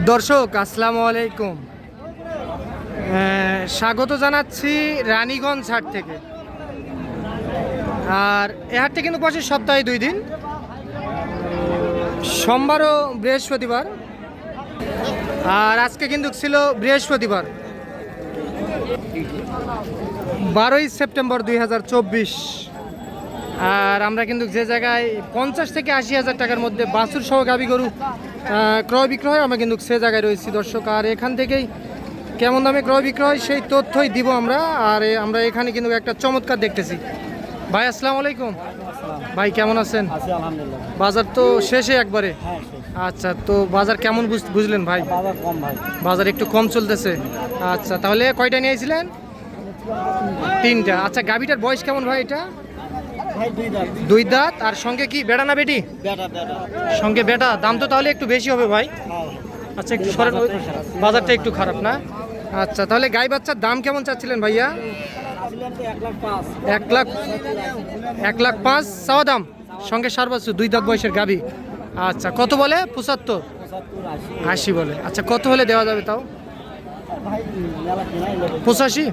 দর্শক, আসসালামু আলাইকুম। স্বাগত জানাচ্ছি রানীগঞ্জ হাট থেকে। আর এ হাটটা কিন্তু বসে সপ্তাহে দুই দিন। সোমবার ও বৃহস্পতিবার। আর আজকে কিন্তু ছিল বৃহস্পতিবার। বারোই সেপ্টেম্বর দুই হাজার চব্বিশ। আর আমরা কিন্তু যে জায়গায় পঞ্চাশ থেকে আশি হাজার টাকার মধ্যে বাছুর সহ গাবি গরু ক্রয় বিক্রয় আমরা কিন্তু সে জায়গায় রয়েছি দর্শক। আর এখান থেকেই কেমন দামে ক্রয় বিক্রয় সেই তথ্যই দিব আমরা। আর আমরা এখানে কিন্তু একটা চমৎকার দেখতেছি। ভাই আসসালামু আলাইকুম। ভাই কেমন আছেন? বাজার তো শেষে একবারে। হ্যাঁ আচ্ছা তো বাজার কেমন বুঝ- বুঝলেন ভাই? বাজার একটু কম চলতেছে। আচ্ছা তাহলে কয়টা নিয়েছিলেন তিনটা। আচ্ছা গাবিটার বয়স কেমন ভাই এটা? দুই দাঁত। আর সঙ্গে কি বেড়া না বেটি? বেটা বেটা সঙ্গে বেটা দাম তো তাহলে একটু বেশি হবে ভাই। হ্যাঁ। আচ্ছা একটু সরেন বাজারটা একটু খারাপ না? আচ্ছা তাহলে গাই বাচ্চার দাম কেমন চাচ্ছিলেন ভাইয়া? এক লাখ এক লাখ পাঁচ চাওয়া দাম? সঙ্গে সার বাচ্চা দুই দাঁত বয়সের গাবি আচ্ছা কত বলে? পঁচাত্তর? আশি। বলে। আচ্ছা কত হলে দেওয়া যাবে তাও? পঁচাশি?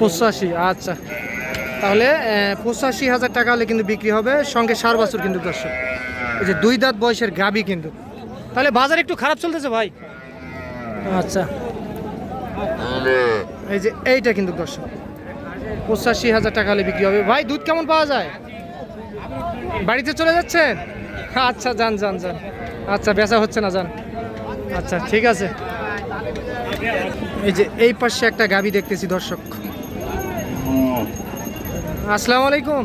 পঁচাশি আচ্ছা। তাহলে পঁচাশি হাজার টাকা হলে কিন্তু বিক্রি হবে, সঙ্গে সার বাছুর কিন্তু দর্শক। এই যে দুই দাঁত বয়সের গাবি কিন্তু। তাহলে বাজার একটু খারাপ চলতেছে ভাই? আচ্ছা। এই যে এইটা কিন্তু দর্শক। পঁচাশি হাজার টাকা হলে বিক্রি হবে। ভাই, দুধ কেমন পাওয়া যায়? বাড়িতে চলে যাচ্ছেন? আচ্ছা যান যান যান। আচ্ছা বেচা হচ্ছে না, যান। আচ্ছা ঠিক আছে। এই যে এই পাশে একটা গাবি দেখতেছি দর্শক। আসসালামু আলাইকুম।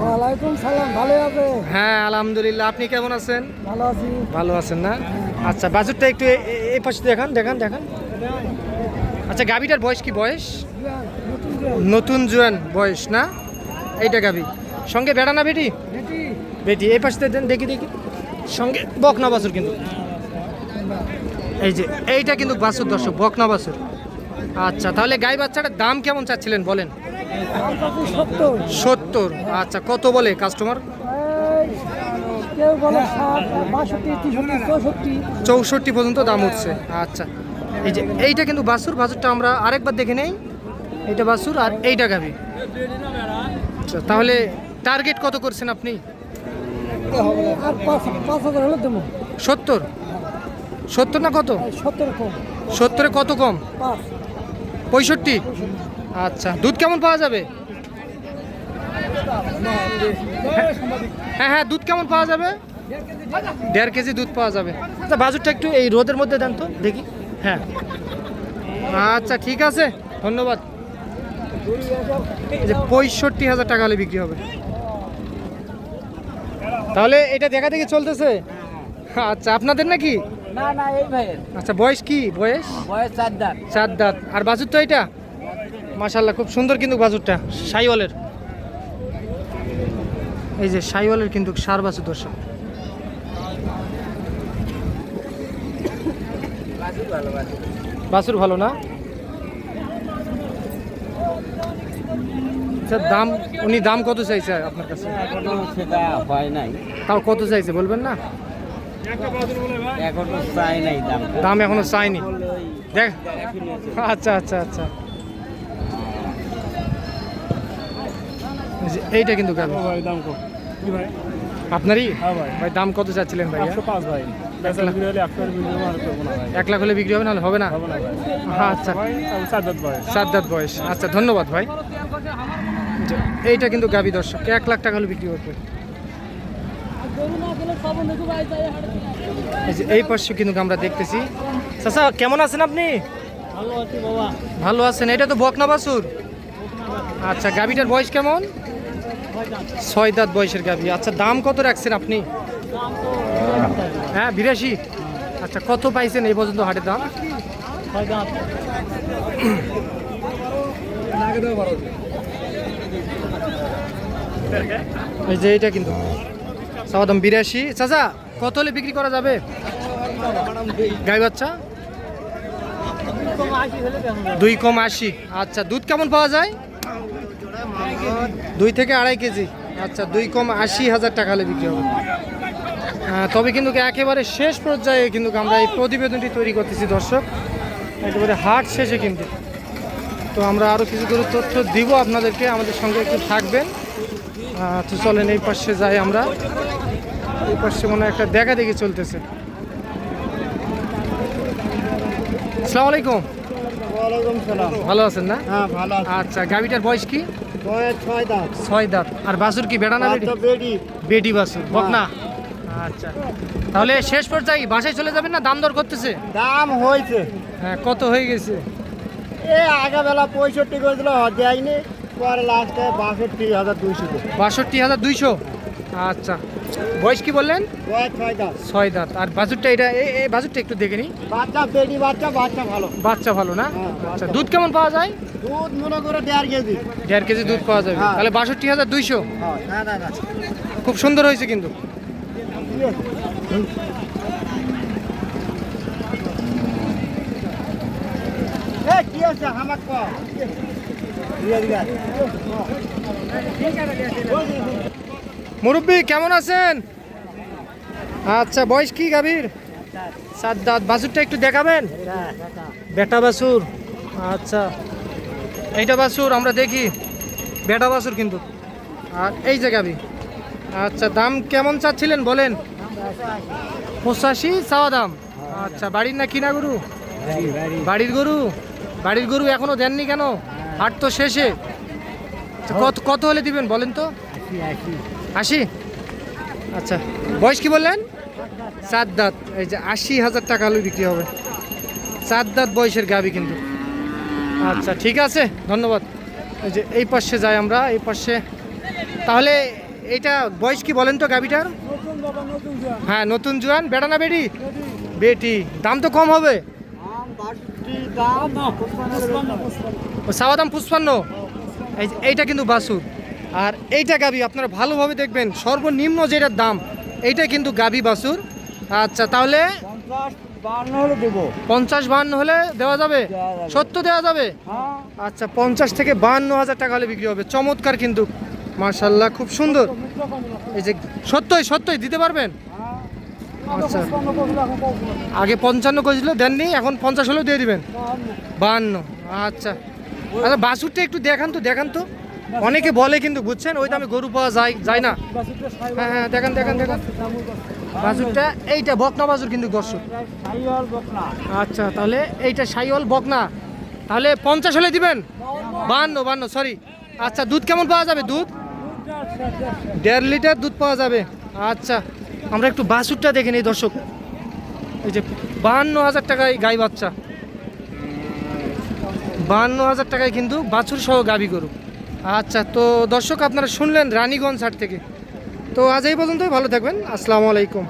ওয়ালাইকুম সালাম ভালো আছে হ্যাঁ আলহামদুলিল্লাহ। আপনি কেমন আছেন? ভালো আছি। ভালো আছেন না? আচ্ছা বাজুরটা একটু এই পাশে দেখান দেখান দেখান। আচ্ছা গাবিটার বয়স কি বয়স? নতুন জোয়ান বয়স না? এইটা গাবি সঙ্গে বেড়া না বেটি। বেটি এই পাশে দেন দেখি দেখি। সঙ্গে বকনা বাছুর কিন্তু। এই যে এইটা কিন্তু বাছুর দর্শক বকনা বাছুর। আচ্ছা তাহলে গাই বাচ্চাটার দাম কেমন চাচ্ছিলেন বলেন? সত্তর। আচ্ছা কত বলে কাস্টমার চৌষট্টি পর্যন্ত দাম উঠছে। আচ্ছা এই যে এইটা কিন্তু বাসুর বাসুরটা আমরা আরেকবার দেখে নেই। এইটা বাসুর আর এইটা গাবি আচ্ছা তাহলে টার্গেট কত করছেন আপনি? সত্তর? সত্তর না কত? সত্তর কত কম? পঁয়ষট্টি? আচ্ছা দুধ কেমন পাওয়া যাবে? হ্যাঁ হ্যাঁ দুধ কেমন পাওয়া যাবে? দেড় কেজি দুধ পাওয়া যাবে। আচ্ছা বাজুরটা একটু এই রোদের মধ্যে দেন তো দেখি। হ্যাঁ। আচ্ছা ঠিক আছে ধন্যবাদ। যে পঁয়ষট্টি হাজার টাকা হলে বিক্রি হবে। তাহলে এটা দেখা দেখি চলতেছে? আচ্ছা আপনাদের নাকি? না না এই ভাইয়ের। আচ্ছা বয়স কি? বয়স? বয়স চার দাঁত। চার দাঁত। আর বাজুর তো এটা? মাশাল্লাহ খুব সুন্দর কিন্তু বাজুরটা সাইওয়ালের। এই যে সাইওয়ালের কিন্তু সার বাছুর দর্শক। বাছুর ভালো না? আচ্ছা দাম উনি দাম কত চাইছে আপনার কাছে? সেটা হয় নাই। তাও কত চাইছে বলবেন না? এখনও চাই নাই দাম। দাম এখনও চাইনি। দেখ। আচ্ছা আচ্ছা আচ্ছা। এইটা কিন্তু গাবি দাম কম। আপনারই? হ্যাঁ ভাই। ভাই দাম কত চাচ্ছিলেন ভাই। এক লাখ। হলে বিক্রি হবে নাহলে হবে না হবে না? আচ্ছা। সাত দাঁত বয়স। আচ্ছা ধন্যবাদ ভাই। এইটা কিন্তু গাবি দর্শক। এক লাখ টাকা হলে বিক্রি করবে এই পাশে কিন্তু আমরা দেখতেছি। চাচা কেমন আছেন আপনি? ভালো আছি বাবা। ভালো আছেন। এটা তো বকনা বাসুর আচ্ছা গাবিটার বয়স কেমন? ছয় দাঁত বয়সের গাবি আচ্ছা দাম কত রাখছেন আপনি? হ্যাঁ বিরাশি। আচ্ছা কত পাইছেন এই পর্যন্ত হাটের দাম? এই যে এইটা কিন্তু। চাওয়া বিরাশি। চাচা, কত হলে বিক্রি করা যাবে? গাই বাচ্চা? দুই কম আশি। আচ্ছা দুধ কেমন পাওয়া যায়? দুই থেকে আড়াই কেজি। আচ্ছা দুই কম আশি হাজার টাকা হলে বিক্রি হবে। তবে কিন্তু একেবারে শেষ পর্যায়ে কিন্তু আমরা এই প্রতিবেদনটি তৈরি করতেছি, দর্শক। একেবারে হাট শেষে কিন্তু। তো আমরা আরও কিছু করে তথ্য দিব আপনাদেরকে। আমাদের সঙ্গে একটু থাকবেন। তো চলেন এই পাশে যাই আমরা। এই পাশে মনে একটা দেখা দেখি চলতেছে। আসসালামু আলাইকুম। ভালো আছেন না? হ্যাঁ আচ্ছা গাভিটার বয়স কি? ছয় দাঁত। আর বাছুর কি বেড়া না বেডি? বাছুর বকনা? আচ্ছা। তাহলে শেষ পর্যায়ে বাসায় চলে যাবেন না? দাম দর করতেছে? দাম হয়েছে। হ্যাঁ কত হয়ে গেছে? এ আগে বেলা পঁয়ষট্টি করেছিল দেয়নি। বাষট্টি হাজার দুইশো আচ্ছা। বয়স কি বললেন? ছয় দাঁত। আর বাজুরটা এটা এই বাজুরটা একটু দেখে নিই। বাচ্চা বেডি বাচ্চা বাচ্চা ভালো। বাচ্চা ভালো না? হ্যাঁ, আচ্ছা দুধ কেমন পাওয়া যায়? দুধ মনে করে দেড় কেজি। দেড় কেজি দুধ পাওয়া যাবে। হ্যাঁ। তাহলে বাষট্টি হাজার দুইশো? হ্যাঁ খুব সুন্দর হয়েছে কিন্তু। কি আছে? আমার মুরব্বী, কেমন আছেন? আচ্ছা বয়স কি গাভীর? সাত দাঁত। বাছুরটা একটু দেখাবেন? বেটা বাছুর। আচ্ছা। এইটা বাছুর, আমরা দেখি। বেটা বাছুর কিন্তু। আর এই যে গাভী। আচ্ছা দাম কেমন চাচ্ছিলেন বলেন? পঁচাশি, চাওয়া দাম। আচ্ছা বাড়ির না কিনা গরু? বাড়ির গরু? বাড়ির গরু এখনও দেননি কেন? হাট তো শেষে। আচ্ছা, কত কত হলে দিবেন বলেন তো? আশি? আচ্ছা বয়স কি বললেন? চার দাঁত এই যে আশি হাজার টাকা আলু বিক্রি হবে। চার দাঁত বয়সের গাবি কিন্তু। আচ্ছা ঠিক আছে ধন্যবাদ। এই যে এই পাশে যাই আমরা এই পাশে। তাহলে এইটা বয়স কি বলেন তো গাবিটার? হ্যাঁ নতুন জোয়ান। বেটা না বেটি বেটি। দাম তো কম হবে। ও সাওয়া পুষ্পান্ন। এই যে এইটা কিন্তু বাসুর আর এইটা গাবি আপনারা ভালোভাবে দেখবেন সর্বনিম্ন যেটার দাম এইটা কিন্তু গাবি বাসুর আচ্ছা তাহলে পঞ্চাশ বান্ন হলে দেবো। পঞ্চাশ বাহান্ন হলে দেওয়া যাবে? সত্য দেওয়া যাবে? হ্যাঁ। আচ্ছা পঞ্চাশ থেকে বাহান্ন হাজার টাকা হলে বিক্রি হবে। চমৎকার কিন্তু মার্শাল্লাহ খুব সুন্দর। এই যে সত্যই সত্যই দিতে পারবেন? আচ্ছা। আগে পঞ্চান্ন করেছিল দেননি এখন পঞ্চাশ হলেও দিয়ে দিবেন। বাহান্ন আচ্ছা। আচ্ছা বাসুরটা একটু দেখান তো দেখান তো। অনেকে বলে কিন্তু, বুঝছেন? ওই দামে গরু পাওয়া যায় যায় না? হ্যাঁ হ্যাঁ দেখান দেখান দেখান। বাসুরটা এইটা বকনা বাসুর কিন্তু দর্শক। আচ্ছা তাহলে এইটা সাইওয়াল বকনা। তাহলে পঞ্চাশ হলে দিবেন? বাহান্ন বাহান্ন সরি আচ্ছা দুধ কেমন পাওয়া যাবে দুধ? দেড় লিটার দুধ পাওয়া যাবে। আচ্ছা আমরা একটু বাছুরটা দেখে নিই দর্শক। এই যে বাহান্ন হাজার টাকায় গাই বাচ্চা। বাহান্ন হাজার টাকায় কিন্তু বাছুর সহ গাবি গরু। আচ্ছা তো দর্শক আপনারা শুনলেন রানীগঞ্জ হাট থেকে। তো আজ এই পর্যন্তই, ভালো থাকবেন। আসসালামু আলাইকুম।